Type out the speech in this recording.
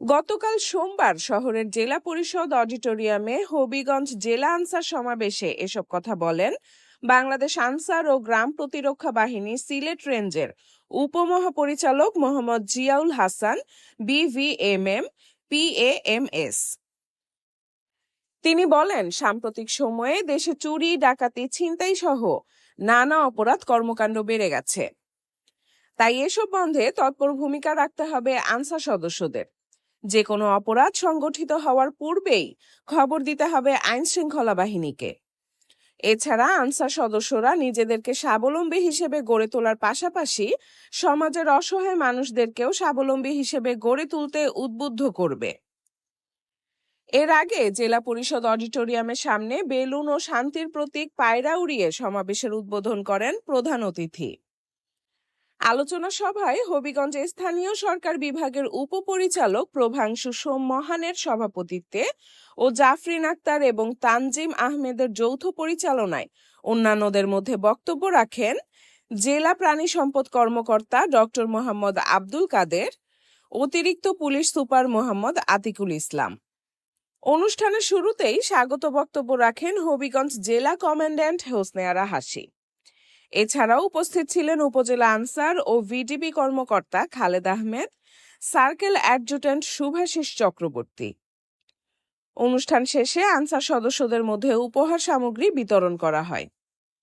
গতকাল সোমবার শহরের জেলা পরিষদ অডিটোরিয়ামে হবিগঞ্জ জেলা আনসার সমাবেশে এসব কথা বলেন বাংলাদেশ আনসার ও গ্রাম প্রতিরক্ষা বাহিনী সিলেট রেঞ্জের উপমহাপরিচালক মোহাম্মদ জিয়াউল হাসান, বিভিএমএম, পিএএমএস। তিনি বলেন, সাম্প্রতিক সময়ে দেশে চুরি, ডাকাতি, ছিনতাই সহ নানা অপরাধ কর্মকাণ্ড বেড়ে গেছে। তাই এসব বন্ধে তৎপর ভূমিকা রাখতে হবে আনসার সদস্যদের। যে কোনো অপরাধ সংগঠিত হওয়ার পূর্বেই খবর দিতে হবে আইন শৃঙ্খলা বাহিনীকে। এছাড়া আনসার সদস্যরা নিজেদেরকে স্বাবলম্বী হিসেবে গড়ে তোলার পাশাপাশি সমাজের অসহায় মানুষদেরকেও স্বাবলম্বী হিসেবে গড়ে তুলতে উদ্বুদ্ধ করবে। এর আগে জেলা পরিষদ অডিটোরিয়ামের সামনে বেলুন ও শান্তির প্রতীক পায়রা উড়িয়ে সমাবেশের উদ্বোধন করেন প্রধান অতিথি। আলোচনা সভায় হবিগঞ্জ স্থানীয় সরকার বিভাগের উপপরিচালক প্রভাংশু সোম মহানের সভাপতিত্বে ও জাফরিন আক্তার এবং তানজিম আহমেদের যৌথ পরিচালনায় অন্যান্যদের মধ্যে বক্তব্য রাখেন জেলা প্রাণী সম্পদ কর্মকর্তা ডক্টর মোহাম্মদ আব্দুল কাদের, অতিরিক্ত পুলিশ সুপার মোহাম্মদ আতিকুল ইসলাম। অনুষ্ঠানের শুরুতেই স্বাগত বক্তব্য রাখেন হবিগঞ্জ জেলা কমান্ড্যান্ট হোসনেয়ারা হাসি এছাড়াও উপস্থিত ছিলেন উপজেলা আনসার ও ভিডিপি কর্মকর্তা খালেদ আহমেদ, সার্কেল অ্যাডজুটেন্ট শুভাশিস চক্রবর্তী। অনুষ্ঠান শেষে আনসার সদস্যদের মধ্যে উপহার সামগ্রী বিতরণ করা হয়।